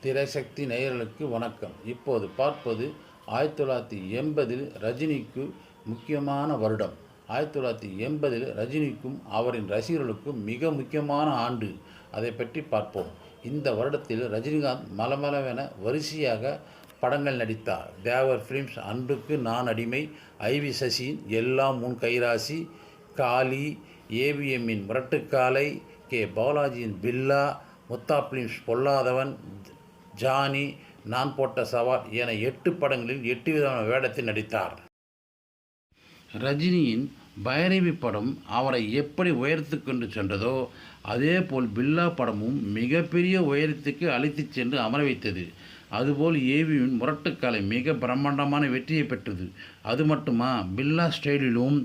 திரைசக்தி நேயர்களுக்கு வணக்கம். இப்போது பார்ப்பது ஆயிரத்தி தொள்ளாயிரத்தி எண்பதில் ரஜினிக்கு முக்கியமான வருடம். ஆயிரத்தி தொள்ளாயிரத்தி எண்பதில் ரஜினிக்கும் அவரின் ரசிகர்களுக்கும் மிக முக்கியமான ஆண்டு. அதை பற்றி பார்ப்போம். இந்த வருடத்தில் ரஜினிகாந்த் மலமளவென வரிசையாக படங்கள் நடித்தார். தேவர் ஃபிலிம்ஸ் அன்புக்கு நான் அடிமை ஐவி சசியின் எல்லாம் முன் கைராசி காளி ஏவிஎம்மின் முரட்டுக்காலை கே பாலாஜியின் பில்லா முத்தா பிலிம்ஸ் பொல்லாதவன் ஜானி நான் போட்ட சவால் என எட்டு படங்களில் எட்டு விதமான வேடத்தில் நடித்தார். ரஜினியின் பைரவி படம் அவரை எப்படி உயரத்துக்கு கொண்டு சென்றதோ அதேபோல் பில்லா படமும் மிகப்பெரிய உயரத்துக்கு அழைத்துச் சென்று அமர வைத்தது. அதுபோல் ஏவியின் முரட்டுக்கலை மிக பிரம்மாண்டமான வெற்றியை பெற்றது. அது மட்டுமா பில்லா ஸ்டைலிலும்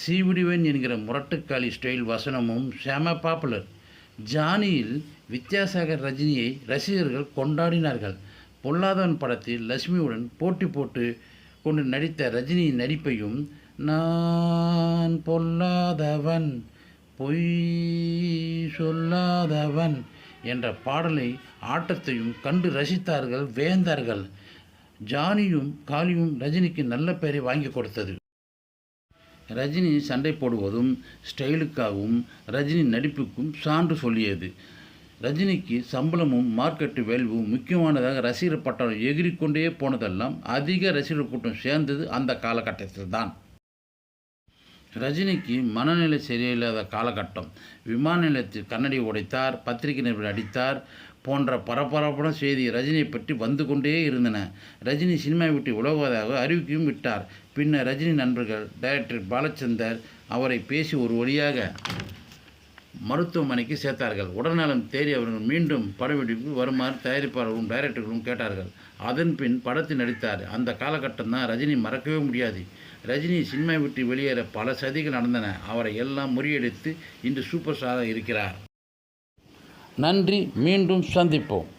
சீவிடுவேன் என்கிற முரட்டுக்காளி ஸ்டைல் வசனமும் செம பாப்புலர். ஜானியில் வித்யாசாகர் ரஜினியை ரசிகர்கள் கொண்டாடினார்கள். பொல்லாதவன் படத்தில் லட்சுமியுடன் போட்டி போட்டு கொண்டு நடித்த ரஜினியின் நடிப்பையும் நான் பொல்லாதவன் பொய் சொல்லாதவன் என்ற பாடலை ஆட்டத்தையும் கண்டு ரசித்தார்கள் வேந்தார்கள். ஜானியும் காளியும் ரஜினிக்கு நல்ல பெயரை வாங்கி கொடுத்தது. ரஜினி சண்டை போடுவதும் ஸ்டைலுக்காகவும் ரஜினி நடிப்புக்கும் சான்று சொல்லியது. ரஜினிக்கு சம்பளமும் மார்க்கெட்டு வேல்வும் முக்கியமானதாக ரசிகர் பட்டாளம் எகிரிக்கொண்டே போனதெல்லாம் அதிக ரசிகர் கூட்டம் சேர்ந்தது அந்த காலகட்டத்தில் தான் ரஜினிக்கு மனநிலை சரியில்லாத காலகட்டம். விமான நிலையத்தில் கண்ணடி உடைத்தார் பத்திரிகை நிருபர் அடித்தார் போன்ற பரபரப்பான செய்தி ரஜினியை பற்றி வந்து கொண்டே இருந்தன. ரஜினி சினிமா விட்டு உலகுவதாக அறிவிக்கையும் விட்டார். பின்னர் ரஜினி நண்பர்கள் டைரக்டர் பாலச்சந்தர் அவரை பேசி ஒரு வழியாக மருத்துவமனைக்கு சேர்த்தார்கள். உடல்நலம் தேடி அவர்கள் மீண்டும் படப்பிடிப்பு வருமாறு தயாரிப்பாளர்களும் டைரக்டர்களும் கேட்டார்கள். அதன் பின் படத்தில் நடித்தார். அந்த காலகட்டம் தான் ரஜினி மறக்கவே முடியாது. ரஜினி சினிமா விட்டு வெளியேற பல சதிகள் நடந்தன. அவரை எல்லாம் முறியடித்து இன்று சூப்பர் ஸ்டாராக இருக்கிறார். நன்றி. மீண்டும் சந்திப்போம்.